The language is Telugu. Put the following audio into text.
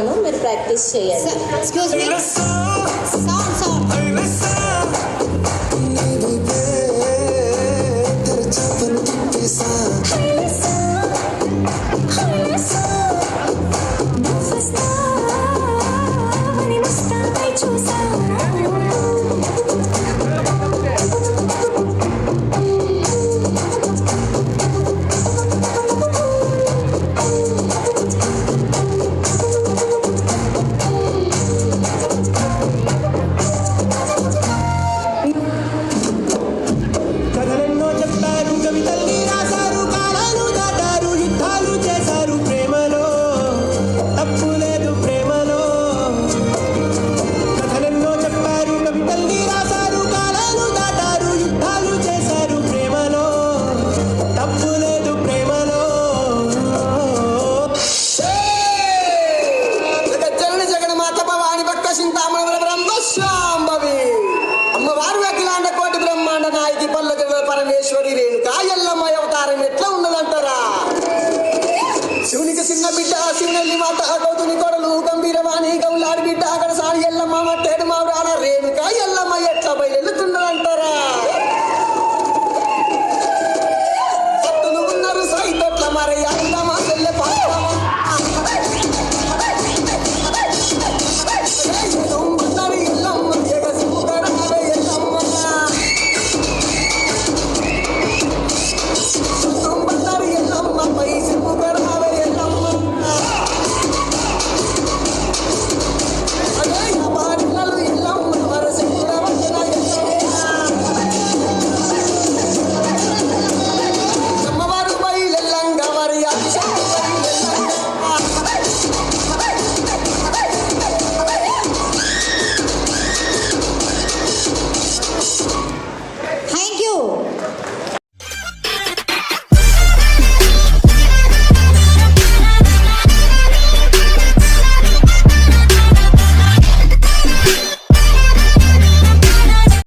చెప్తున్నాను మీరు ప్రాక్టీస్ చేయండి చింతామణ బ్రహ్మ అమ్మవారు అఖిలాండ కోటి బ్రహ్మాండ నాయకి పల్లకి పరమేశ్వరి రేణుకా ఎల్లమ్మ అవతారం ఎట్లా ఉన్నదంటారా? శివునికి చిన్న బిడ్డ శివునల్లి మాత గౌతుని కొడలు గంభీరవాణి గౌలాడి బిడ్డ అక్కడ సాడి ఎల్లమ్మ మట్టేడు మావురాల రేణుకా ఎల్లమ్మ